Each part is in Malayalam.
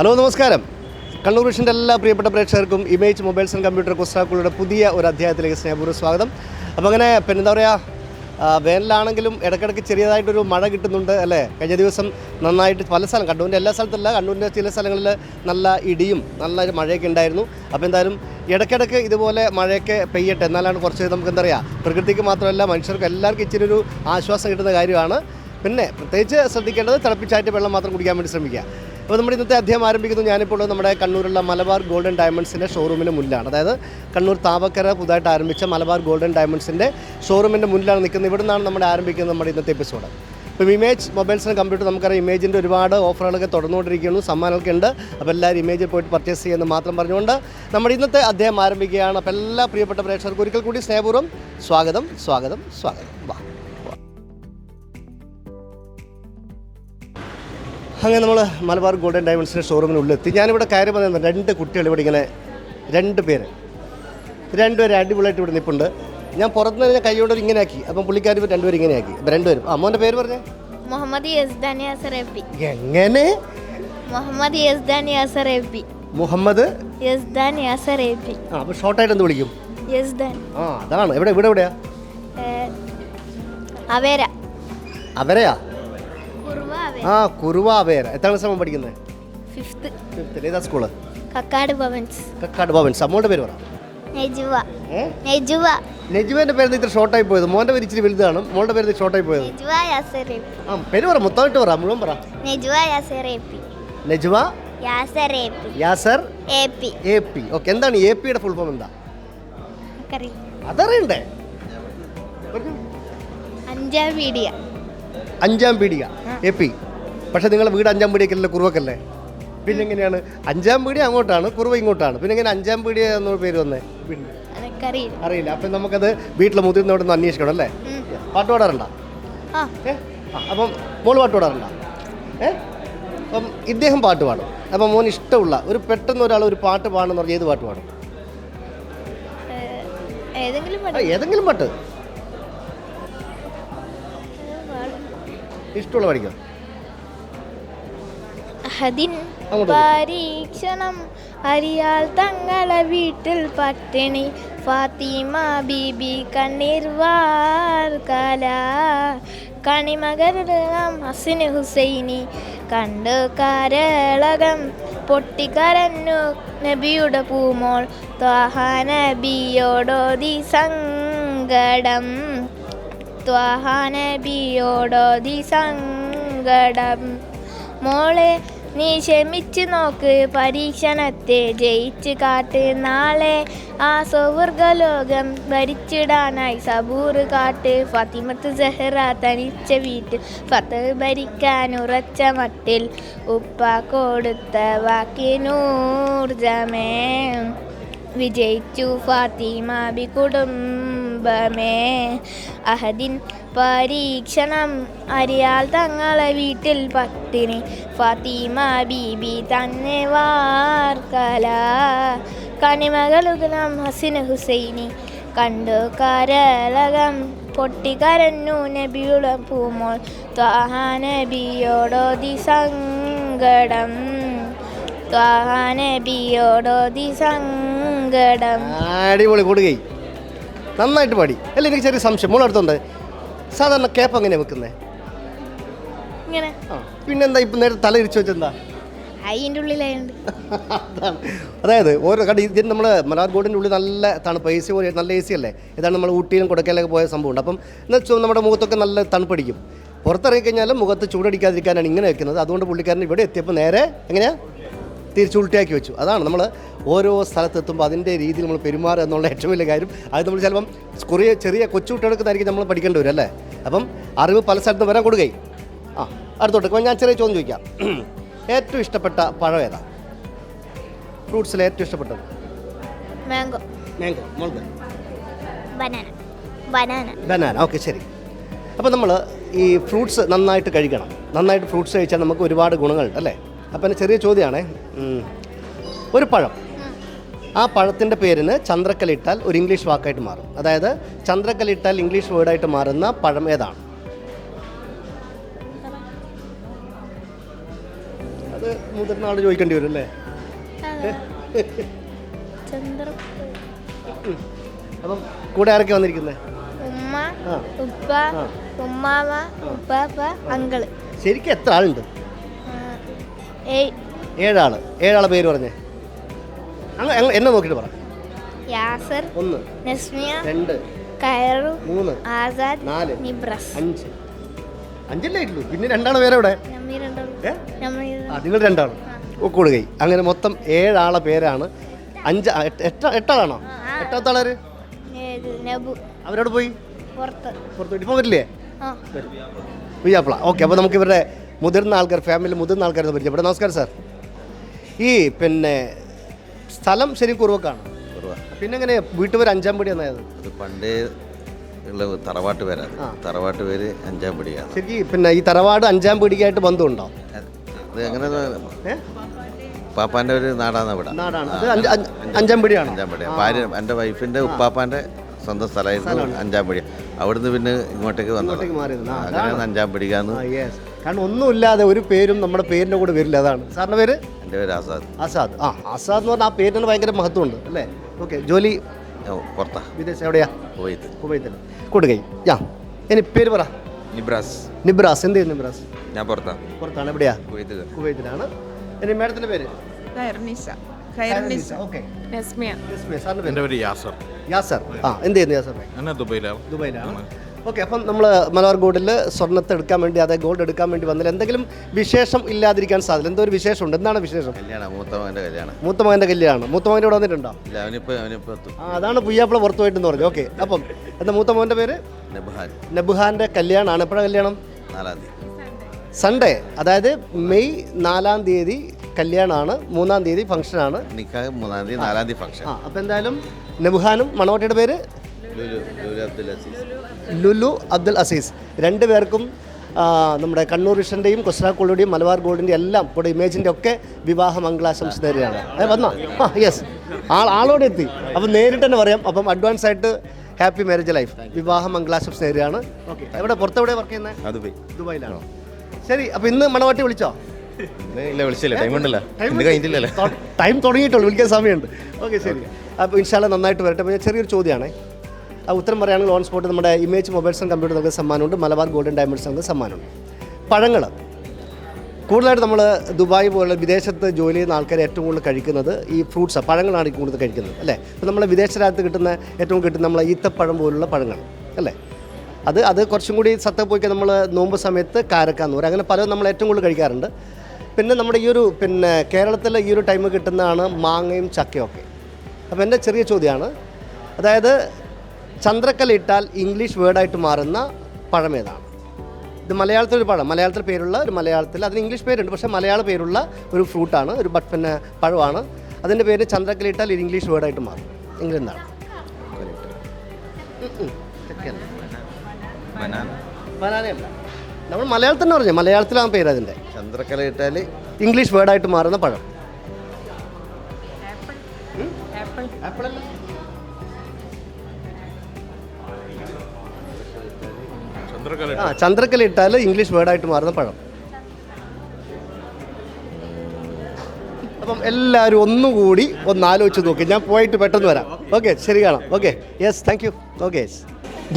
ഹലോ നമസ്കാരം. കണ്ണൂർ വിഷന്റെ എല്ലാ പ്രിയപ്പെട്ട പ്രേക്ഷകർക്കും ഇമേജ് മൊബൈൽസ് ആൻഡ് കമ്പ്യൂട്ടർ കുസ്താക്കളുടെ പുതിയ ഒരു അധ്യായത്തിലേക്ക് സ്നേഹപൂർവം സ്വാഗതം. അപ്പോൾ അങ്ങനെ പിന്നെ എന്താ പറയുക വേനലാണെങ്കിലും ഇടയ്ക്കിടയ്ക്ക് ചെറിയതായിട്ടൊരു മഴ കിട്ടുന്നുണ്ട് അല്ലേ? കഴിഞ്ഞ ദിവസം നന്നായിട്ട് പല സ്ഥലം കണ്ണൂരിന്റെ എല്ലാ സ്ഥലത്തല്ല കണ്ണൂരിന്റെ ചില സ്ഥലങ്ങളിൽ നല്ല ഇടിയും നല്ല മഴയൊക്കെ ഉണ്ടായിരുന്നു. അപ്പോൾ എന്തായാലും ഇടയ്ക്കിടയ്ക്ക് ഇതുപോലെ മഴയൊക്കെ പെയ്യട്ടെ. എന്നാലാണ് കുറച്ച് നമുക്ക് എന്താ പറയുക പ്രകൃതിക്ക് മാത്രമല്ല മനുഷ്യർക്ക് എല്ലാവർക്കും ഇച്ചിരി ഒരു ആശ്വാസം കിട്ടുന്ന കാര്യമാണ്. പിന്നെ പ്രത്യേകിച്ച് ശ്രദ്ധിക്കേണ്ടത് തിളപ്പിച്ചായിട്ട് വെള്ളം മാത്രം കുടിക്കാൻ വേണ്ടി ശ്രമിക്കുക. അപ്പോൾ നമ്മുടെ ഇന്നത്തെ അധ്യായം ആരംഭിക്കുന്നു. ഞാനിപ്പോൾ നമ്മുടെ കണ്ണൂരുള്ള മലബാർ ഗോൾഡൻ ഡയമണ്ട്സിന്റെ ഷോറൂമിന് മുന്നിലാണ്. അതായത് കണ്ണൂർ താവക്കര പുതുതായിട്ട് ആരംഭിച്ച മലബാർ ഗോൾഡൻ ഡയമണ്ട്സിന്റെ ഷോറൂമിന്റെ മുന്നിലാണ് നിൽക്കുന്നത്. ഇവിടെ നിന്നാണ് നമ്മുടെ ആരംഭിക്കുന്നത് നമ്മുടെ ഇന്നത്തെ എപ്പിസോഡ്. ഇപ്പം ഇമേജ് മൊബൈൽസിനും കമ്പ്യൂട്ടർ നമുക്കറിയാം ഇമേജിന്റെ ഒരുപാട് ഓഫറുകളൊക്കെ തുടർന്നുകൊണ്ടിരിക്കുന്നു സമ്മാനമൊക്കെ ഉണ്ട്. അപ്പോൾ എല്ലാവരും ഇമേജിൽ പോയിട്ട് പർച്ചേസ് ചെയ്യുമെന്ന് മാത്രം പറഞ്ഞുകൊണ്ട് നമ്മുടെ ഇന്നത്തെ അദ്ദേഹം ആരംഭിക്കുകയാണ്. അപ്പോൾ എല്ലാ പ്രിയപ്പെട്ട പ്രേക്ഷകർക്ക് ഒരിക്കൽ കൂടി സ്നേഹപൂർവം സ്വാഗതം സ്വാഗതം സ്വാഗതം. അങ്ങനെ നമ്മൾ മലബാർ ഗോൾഡൻ ഡയമണ്ട്സിന്റെ ഷോറൂമിനുള്ളിലെത്തി ഞാനിവിടെ കാര്യം പറഞ്ഞു രണ്ട് കുട്ടികൾ ഇവിടെ ഇങ്ങനെ രണ്ട് പേര്. രണ്ടുപേരും അടിപൊളിയായിട്ട് ഇവിടെ നിൽപ്പുണ്ട് ഞാൻ പുറത്തുനിന്ന് കഴിഞ്ഞാൽ കൈകൊണ്ട് ഇങ്ങനെയാക്കി ഇങ്ങനെ ആക്കി. അപ്പം പുള്ളിക്കാർ രണ്ടുപേരും ഇങ്ങനെ ആക്കി. അപ്പം രണ്ടുപേരും. അമ്മോന്റെ മോന്റെ പേര് പറഞ്ഞേ? മുഹമ്മദ് യാസർ എങ്ങനെ? മുഹമ്മദ് യാസർ മുഹമ്മദ്? യാസർ ആ അപ്പോൾ ഷോർട്ടായിട്ട് എന്ത് വിളിക്കും? യസ്ദാൻ ആ അതാണ്. എവിടെ ഇവിടെ എവിടെയാ? അവേര. അവരെയാ? ആ കുറുവാവേർ. എത്ര ക്ലാസ് പഠിക്കുന്നത്? ഫിഫ്ത്ത്. ഫിഫ്ത്തിൽ ഏതാ സ്കൂൾ? കക്കാട് ഭവൻസ് കക്കാട് ഭവൻസ് അമ്മോടെ പേര് പറ. നെജുവ. നെജുവ. നെജുവേന്റെ പേര് ഇത്ര ഷോർട്ടായി പോയത്? മോന്റെ പേര് ഇച്ചിരി വലുതാണ്. മോളുടെ പേര് ഷോർട്ടായി പോയത്? നെജുവ യാസർ ആ പേര് പറ മൊത്തമായിട്ട് പറ മുഴുവൻ പറ. Nejuva Yasar A P Najuva? Yasar AP P Yasar? A P A P okay എന്താണ് എ പിയുടെ ഫുൾ ഫോം എന്താ? കറി അതറിയണ്ടേ? അഞ്ചാം പീഡിയ അഞ്ചാം പീടിക എ പി പക്ഷെ നിങ്ങളുടെ വീട് അഞ്ചാം പീടിയക്കല്ലേ കുറുവക്കല്ലേ? പിന്നെ എങ്ങനെയാണ് അഞ്ചാം പീടിക അങ്ങോട്ടാണ് കുറുവ ഇങ്ങോട്ടാണ്. പിന്നെ എങ്ങനെ അഞ്ചാം പീടിക എന്ന പേര് വന്നേ? അറിയില്ല. അപ്പൊ നമുക്കത് വീട്ടിലെ മുതിർന്നോട് നിന്ന് അന്വേഷിക്കണം അല്ലേ? പാട്ട് പാടാറുണ്ടോ? അപ്പം മോൾ പാട്ട് പാടാറുണ്ടോ? അപ്പം ഇദ്ദേഹം പാട്ട് പാടും. അപ്പം മോൻ ഇഷ്ടമുള്ള ഒരു പെട്ടെന്ന് ഒരാൾ ഒരു പാട്ട് പാടണം എന്ന് പറഞ്ഞാൽ ഏത് പാട്ട് പാടും? ഏതെങ്കിലും പാട്ട്. ഇഷ്ടമുള്ള പഠിക്കാം. പരീക്ഷണം അറിയാൽ തങ്ങളെ വീട്ടിൽ പട്ടിണി. ഫാത്തിമ ബീബി കണ്ണീർ വാർക്കല കണിമകരുടെ നാം ഹസിന്. ഹുസൈനി കണ്ട് കരളകം പൊട്ടിക്കരന്നു നബിയുടെ പൂമോൾ. ത്വാഹ നബിയോടോതി സങ്കടം. ത്വാഹ നബിയോടോതി സങ്കടം. മോളെ നീ ക്ഷമിച്ചു നോക്ക്. പരീക്ഷണത്തെ ജയിച്ച് കാട്ട്. നാളെ ആ സൗവർഗലോകം ഭരിച്ചിടാനായി സബൂർ കാട്ട്. ഫത്തിമത്ത് സെഹ്റ തനിച്ച വീട്ടിൽ ഫത്ത് ഭരിക്കാൻ ഉറച്ച മട്ടിൽ ഉപ്പ കൊടുത്ത വാക്കിനൂർജമേ വിജയിച്ചു ഫാത്തിമ ബി കുടുംബമേ. അഹദിൻ പരീക്ഷണം അറിയാൽ തങ്ങളെ വീട്ടിൽ പട്ടിണി. ഫാത്തിമ ബീബി തന്നെ വാർക്കല കണിമകളുകളം ഹസിന ഹുസൈനി. കണ്ടു കരളകം പൊട്ടിക്കരഞ്ഞു നബിയുടെ പൂമോൾ. ത്വാഹ നബിയോടോതി സങ്കടം. ത്വാഹാനബിയോടോതി സങ്കടം. അടിപൊളി കൊടുകൈ നന്നായിട്ട് പാടി. അല്ല എനിക്ക് ചെറിയ സംശയം. മോൾ അടുത്തുണ്ട് സാധാരണ കേപ്പ് അങ്ങനെ വെക്കുന്നേ? ഇങ്ങനെ. ആ പിന്നെന്താ ഇപ്പം നേരെ തല ഇരിച്ചു വെച്ചെന്താ? അതിന്റെ ഉള്ളിലായുണ്ട്. അതാണ്. അതായത് ഓരോ കടി ഇതിന് നമ്മൾ മലബാർ ഗോഡിന്റെ ഉള്ളിൽ നല്ല തണുപ്പ് എ സി പോലെ നല്ല എ സി അല്ലേ? ഇതാണ് നമ്മൾ ഊട്ടിയിലും കൊടക്കയിലൊക്കെ പോയ സംഭവമുണ്ട് അപ്പം എന്ന് വെച്ചാൽ നമ്മുടെ മുഖത്തൊക്കെ നല്ല തണുപ്പടിക്കും. പുറത്തിറങ്ങി കഴിഞ്ഞാൽ മുഖത്ത് ചൂടടിക്കാതിരിക്കാനാണ് ഇങ്ങനെ വെക്കുന്നത്. അതുകൊണ്ട് പുള്ളിക്കാരൻ ഇവിടെ എത്തിയപ്പോൾ നേരെ എങ്ങനെയാ? തിരിച്ച് ഉൾട്ടിയാക്കി വെച്ചു. അതാണ് നമ്മൾ ഓരോ സ്ഥലത്തെത്തുമ്പോൾ അതിന്റെ രീതിയിൽ നമ്മൾ പെരുമാറുക എന്നുള്ള ഏറ്റവും വലിയ കാര്യം. അത് നമ്മൾ ചിലപ്പം ചെറിയ ചെറിയ കൊച്ചുകുട്ടികൾക്കായിരിക്കും നമ്മൾ പഠിക്കേണ്ടി വരും അല്ലേ? അപ്പം അറിവ് പല സ്ഥലത്തും വരാൻ കൊടുക്കുകയും ആ അടുത്തോട്ട്. ഞാൻ ചെറിയ ചോദ്യം ചോദിക്കാം. ഏറ്റവും ഇഷ്ടപ്പെട്ട പഴം ഏതാ? ഫ്രൂട്ട്സിൽ ഏറ്റവും ഇഷ്ടപ്പെട്ടത്? മാംഗോ. മാംഗോ മോൾക്ക് ബനാന. ബനാന. ബനാന. ഓക്കെ ശരി. അപ്പോൾ നമ്മൾ ഈ ഫ്രൂട്ട്സ് നന്നായിട്ട് കഴിക്കണം. നന്നായിട്ട് ഫ്രൂട്ട്സ് കഴിച്ചാൽ നമുക്ക് ഒരുപാട് ഗുണങ്ങളുണ്ട് അല്ലേ? അപ്പം ചെറിയ ചോദ്യമാണേ. ഒരു പഴം. ആ പഴത്തിന്റെ പേരിന് ചന്ദ്രക്കലിട്ടാൽ ഒരു ഇംഗ്ലീഷ് വാക്കായിട്ട് മാറും. അതായത് ചന്ദ്രക്കലിട്ടാൽ ഇംഗ്ലീഷ് വേർഡായിട്ട് മാറുന്ന പഴം ഏതാണ്? അത് മുതിർന്ന ആൾ ചോദിക്കേണ്ടി വരും അല്ലേ? അപ്പം കൂടെ ആരൊക്കെ വന്നിരിക്കുന്നത് ഉമ്മ ഉപ്പ ഉമ്മാമ ഉപ്പാപ്പ അങ്കിൾ. ശരിക്കും എത്ര ആളുണ്ട്? ഏഴാൾ. ഏഴാളെ പേര് പറഞ്ഞേ. എന്നെ നോക്കിട്ട് പറ. യാസർ ഒന്ന് നസ്മിയ രണ്ട് കയറു മൂന്ന് ആസാദ് നാല് നിബ്രസ്. അഞ്ച്. അഞ്ചല്ലേ ഉള്ളൂ പിന്നെ രണ്ടാൾ പേരെ ഇവിടെ നിങ്ങൾ രണ്ടാളും. കൂടുകൈ അങ്ങനെ മൊത്തം ഏഴാളെ പേരാണ്. അഞ്ച് എട്ട് എട്ട- എട്ടാളാണോ. എട്ടാമത്തെ ആളാര് അവരോട് പോയി? പുറത്ത്. പുറത്ത് പോയിട്ട് ഇപ്പൊ വരില്ലേ? ആ. വിജാപ്പിള ഓക്കെ അപ്പോൾ നമുക്ക് ഇവരുടെ മുതിർന്ന ആൾക്കാർ ഫാമിലി മുതിർന്ന ആൾക്കാരെ പരിചയപ്പെടാം. നമസ്കാരം സാർ ഈ പിന്നെ സ്ഥലം ശരി കുറവക്കാണ്. പിന്നെ എങ്ങനെ വീട്ടുപേർ അഞ്ചാം പടി എന്നായത് അത് പണ്ടേ ഉള്ള തറവാട്ട് പേരാണ്. തറവാട്ട് പേര് അഞ്ചാം പടിയാണ് ശരി പിന്നെ ഈ തറവാട് അഞ്ചാം പടിക്കായിട്ട് ബന്ധമുണ്ടോ? അത് എങ്ങനെ ഏ? പാപ്പാന്റെ ഒരു നാടാണ് ഇവിടെ നാടാണ്. അത് അഞ്ച് അഞ്ച് അഞ്ചാം പടിയാണ് അഞ്ചാം പടി ഭാര്യ എന്റെ വൈഫിന്റെ ഉപ്പാപ്പാന്റെ സ്വന്തം സ്ഥലമായിരുന്നു അഞ്ചാം പടി അവിടുന്ന് പിന്നെ ഇങ്ങോട്ടേക്ക് വന്നത്. ഇങ്ങോട്ടേക്ക് മാറിയത്. ആ, അങ്ങനെയാണ് അഞ്ചാം പടിക്കാന്ന് ആ കാരണം ഒന്നുമില്ലാതെ ഒരു പേരും നമ്മുടെ പേരിന്റെ കൂടെ വരില്ല. അതാണ്. സാറിന്റെ പേര്? എന്റെ പേര് ആസാദ്. ആസാദ്. ആ ആസാദ് എന്ന് പറഞ്ഞാൽ ആ പേരിന് ഭയങ്കര മഹത്വമുണ്ട് അല്ലേ? ഓക്കെ ജോലി? പുറത്താ. വിദേശം എവിടെയാ? കുവൈത്ത്. കുവൈത്തിൽ കൊടുക്കൈ. യാ ഇനി പേര് പറ. നിബ്രാസ്. നിബ്രാസ്. എന്ത് ചെയ്യുന്നു നിബ്രാസ്? ഞാൻ പുറത്താ. പുറത്താണ്. എവിടെയാ? കുവൈത്തിൽ കുവൈത്തിലാണ്. ഇനി മേഡത്തിന്റെ പേര്? യാസർ. യാസർ. ആ എന്ത് ചെയ്യുന്നു യാസർ? ദുബൈയിലാണ് ദുബൈയിലാണ്. ഓക്കെ അപ്പം നമ്മൾ മലബാർ ഗോൾഡിൽ സ്വർണത്തെ എടുക്കാൻ വേണ്ടി അതായത് ഗോൾഡ് എടുക്കാൻ വേണ്ടി വന്നാൽ എന്തെങ്കിലും വിശേഷം ഇല്ലാതിരിക്കാൻ സാധ്യത എന്തോ ഒരു വിശേഷം ഉണ്ട് എന്താണ് വിശേഷം? കല്യാണം മൂത്ത മകന്റെ കല്യാണം. മൂത്ത മകന്റെ കല്യാണം ഇവിടെ വന്നിട്ടുണ്ടോ? ഇല്ല അവനിപ്പോൾ അവനിപ്പോൾ എത്തും. ആ അതാണ് പുയ്യാപ്പിള പുറത്തു പോയിട്ടെന്ന് പറഞ്ഞു. ഓക്കെ അപ്പം എന്താ മൂത്ത മോന്റെ പേര്? നബഹാൻ. നബുഹാന്റെ കല്യാണമാണ് എപ്പോഴാണ് കല്യാണം? നാലാം തീയതി. സൺഡേ. അതായത് മെയ് നാലാം തീയതി കല്യാണമാണ് മൂന്നാം തീയതി ഫംഗ്ഷനാണ്. നിക്കാഹ് മൂന്നാം തീയതി നാലാം തീയതി ഫംഗ്ഷൻ. ആ അപ്പം എന്തായാലും നബുഹാനും മണവട്ടിയുടെ പേര്? ലുലു ലുലു അബ്ദുൽ അസീസ്. ലുലു അബ്ദുൽ അസീസ്. രണ്ട് പേർക്കും നമ്മുടെ കണ്ണൂർ വിഷന്റെയും കൊസ്രാക്കുള്ളുടെയും മലബാർ ഗോൾഡിന്റെ എല്ലാം ഇവിടെ ഇമേജിന്റെ ഒക്കെ വിവാഹ മംഗളാശംസ നേരെയാണ്. അതെ വന്നോ? ആ യെസ് ആൾ ആളോടെ എത്തി. അപ്പം നേരിട്ട് തന്നെ പറയാം. അപ്പം അഡ്വാൻസ് ആയിട്ട് ഹാപ്പി മാരേജ് ലൈഫ് വിവാഹ മംഗളാശംസ നേരെയാണ്. ഓക്കെ എവിടെ? പുറത്തെവിടെ വർക്ക് ചെയ്യുന്നത് ദുബായ്. ദുബായിലാണോ? ശരി അപ്പം ഇന്ന് മണവാട്ടി വിളിച്ചോ? ഇല്ല വിളിച്ചില്ല. ടൈം ഉണ്ടല്ല. ഇന്ന് കഴിഞ്ഞില്ലല്ലോ ടൈം തുടങ്ങിയിട്ടുള്ളൂ. വിളിക്കാൻ സമയമുണ്ട്. ഓക്കെ ശരി. അപ്പോൾ ഇൻഷാല്ല നന്നായിട്ട് വരട്ടെ. അപ്പോൾ ഞാൻ ചെറിയൊരു ചോദ്യമാണേ. ഉത്തരം പറയുകയാണെങ്കിൽ ഓൺ സ്പോട്ട് നമ്മുടെ ഇമേജ് മൊബൈൽസ് ആൻഡ് കമ്പ്യൂട്ടർ നമുക്ക് സമ്മാനമുണ്ട്. മലബാർ ഗോൾഡൻ ഡയമണ്ട്സ് നമുക്ക് സമ്മാനമുണ്ട്. പഴങ്ങൾ കൂടുതലായിട്ട് നമ്മൾ ദുബായ് പോലുള്ള വിദേശത്ത് ജോലി ചെയ്യുന്ന ആൾക്കാർ ഏറ്റവും കൂടുതൽ കഴിക്കുന്നത് ഈ ഫ്രൂട്ട്സാണ് പഴങ്ങളാണ് കൂടുതൽ കഴിക്കുന്നത് അല്ലേ? അപ്പോൾ നമ്മൾ വിദേശ രാജ്യത്ത് കിട്ടുന്ന ഏറ്റവും കിട്ടുന്ന നമ്മൾ ഈത്തപ്പഴം പോലുള്ള പഴങ്ങൾ അല്ലേ? അത് അത് കുറച്ചും കൂടി സത്ത പോയിക്ക് നമ്മൾ നോമ്പ് സമയത്ത് കാരക്കാന്ന് പറയും. അങ്ങനെ പലതും നമ്മൾ ഏറ്റവും കൂടുതൽ കഴിക്കാറുണ്ട്. പിന്നെ നമ്മുടെ ഈ ഒരു പിന്നെ കേരളത്തിൽ ഈ ഒരു ടൈം കിട്ടുന്നതാണ് മാങ്ങയും ചക്കയും ഒക്കെ. അപ്പോൾ എന്റെ ചെറിയ ചോദ്യമാണ്. അതായത് ചന്ദ്രക്കല ഇട്ടാൽ ഇംഗ്ലീഷ് വേർഡായിട്ട് മാറുന്ന പഴം ഏതാണ് ഇത് മലയാളത്തിൽ ഒരു പഴം. മലയാളത്തിൽ പേരുള്ള ഒരു മലയാളത്തിൽ അതിന് ഇംഗ്ലീഷ് പേരുണ്ട്. പക്ഷേ മലയാള പേരുള്ള ഒരു ഫ്രൂട്ടാണ് ഒരു ബട്ട് പിന്നെ പഴമാണ്. അതിന്റെ പേര് ചന്ദ്രക്കല ഇട്ടാൽ ഇത് ഇംഗ്ലീഷ് വേർഡായിട്ട് മാറും. ഇംഗ്ലണ്ടാണ്. ബനാനയല്ല. നമ്മൾ മലയാളത്തിൽ തന്നെ പറഞ്ഞു? മലയാളത്തിലാണ് പേര് അതിന്റെ. ചന്ദ്രക്കല ഇട്ടാൽ ഇംഗ്ലീഷ് വേർഡായിട്ട് മാറുന്ന പഴം. ആപ്പിൾ. ആപ്പിൾ. ആ ചന്ദ്രക്കല ഇട്ടാൽ ഇംഗ്ലീഷ് വേർഡായിട്ട് മാറുന്ന പഴം. അപ്പം എല്ലാവരും ഒന്നുകൂടി ഒന്ന് ആലോചിച്ച് നോക്കി. ഞാൻ പോയിട്ട് പെട്ടെന്ന് വരാം. ഓക്കെ ശരി കാണാം. Okay yes thank you okay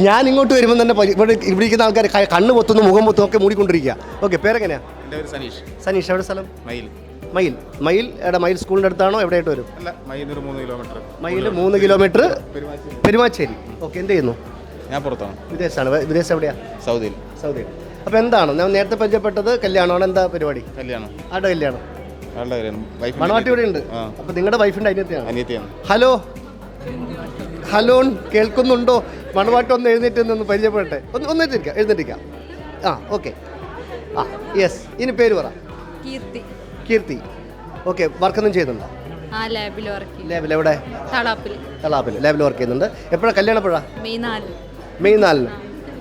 ഞാൻ ഇങ്ങോട്ട് വരുമ്പോൾ തന്നെ ഇവിടെ ഇവിടെ ഇരിക്കുന്ന ആൾക്കാർ കണ്ണ് പൊത്തുന്നു മുഖം പൊത്തുന്നു ഒക്കെ മൂടിക്കൊണ്ടിരിക്കുക ഓക്കെ പേരെങ്ങനെയാണ് എന്റെ പേര് സനീഷ്. സനീഷ് എവിടെ സ്ഥലം? മയിൽ. മയിൽ. മയിൽ എവിടെ മയിൽ സ്കൂളിന്റെ അടുത്താണോ? എവിടെയായിട്ട് വരും? മയിൽ മൂന്ന് കിലോമീറ്റർ പെരുമാച്ചേരി ഓക്കെ എന്ത് ചെയ്യുന്നു? ഞാൻ പുറത്താണ്. വിദേശമാണ് വിദേശം എവിടെയാ? സൗദിയിൽ. സൗദിയിൽ. അപ്പോൾ എന്താണ്? ഞാൻ നേരത്തെ പരിചയപ്പെട്ടത് കല്യാണമാണ്. എന്താ പരിപാടി? കല്യാണം. ആരുടെ കല്യാണം? ആളുടെ കല്യാണം? വൈഫ് മണവാട്ടി ഇവിടെ ഉണ്ട്. അപ്പോൾ നിങ്ങളുടെ വൈഫിന്റെ അനിയത്തിയാണ്. അനിയത്തിയാണ്. ഹലോ? ഹലോ കേൾക്കുന്നുണ്ടോ? മണവാട്ടി ഒന്ന് എഴുന്നേറ്റ് നിന്ന് പരിചയപ്പെടട്ടെ. ഒന്ന് ഒന്നിട്ടിരിക്കാം എഴുന്നേറ്റിരിക്കാം ആ ഓക്കെ ആ യെസ് ഇനി പേര് പറ. കീർത്തി. കീർത്തി. ഓക്കെ വർക്കൊന്നും ചെയ്യുന്നുണ്ടോ? ആ ലാബിൽ വർക്ക് ചെയ്യും ലാബിൽ എവിടെ? തളാപ്പിൽ തളാപ്പിൽ ലാബിൽ വർക്ക് ചെയ്യുന്നുണ്ട്. എപ്പോഴാണ് കല്യാണം എപ്പോഴാണ് മെയ് നാല്. മെയ് നാലിന്.